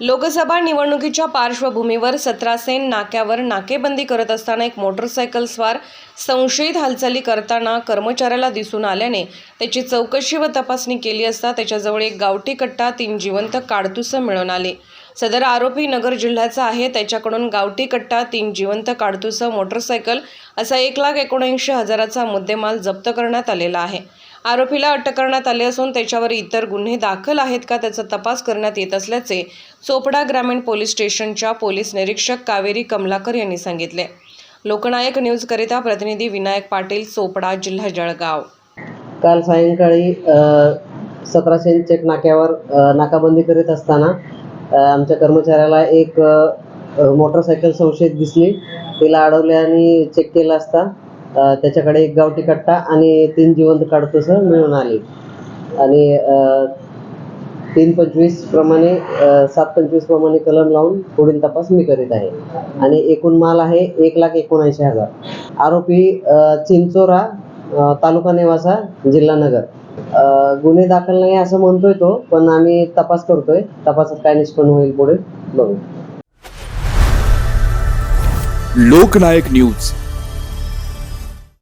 लोकसभा निवडणुकीच्या पार्श्वभूमीवर सतरासेन नाक्यावर नाकेबंदी करत असताना एक मोटरसायकल स्वार संशयित हालचाली करताना कर्मचाऱ्याला दिसून आल्याने त्याची चौकशी व तपासणी केली असता त्याच्याजवळ एक गावठी कट्टा तीन जिवंत काडतुसं मिळून आली. सदर आरोपी नगर जिल्ह्याचा आहे. त्याच्याकडून गावठी कट्टा तीन जिवंत काडतुसं मोटरसायकल असा एक लाख एकोणऐंशी हजाराचा मुद्देमाल जप्त करण्यात आलेला आहे. आरोपीला अटक करण्यात आली असून त्याच्यावर इतर गुन्हे दाखल आहेत का त्याचा तपास करण्यात येत असल्याचे चोपडा ग्रामीण पोलीस स्टेशनच्या पोलीस निरीक्षक कावेरी कमलाकर यांनी सांगितले. लोकनायक न्यूजकरिता प्रतिनिधी विनायक पाटील चोपडा जिल्हा जळगाव. काल सायंकाळी सतराशे चेक नाक्यावर नाकाबंदी करीत असताना आमच्या कर्मचाऱ्याला एक मोटरसायकल संशयित दिसली. तिला अडवले आणि चेक केलं असता त्याच्याकडे एक गावठी कट्टा आणि तीन जिवंत काडतुसं मिळून आली. आणि तीन पंचवीस प्रमाणे सात पंचवीस प्रमाणे कलम लावून पुढील तपास मी करीत आहे. आणि एकूण माल आहे एक लाख एकोणऐंशी हजार. आरोपी चिंचोरा तालुका नेवासा जिल्हा नगर. गुन्हे दाखल नाही असं म्हणतोय तो पण आम्ही तपास करतोय. तपासात काय निष्पन्न होईल पुढे बघू. लोकनायक न्यूज.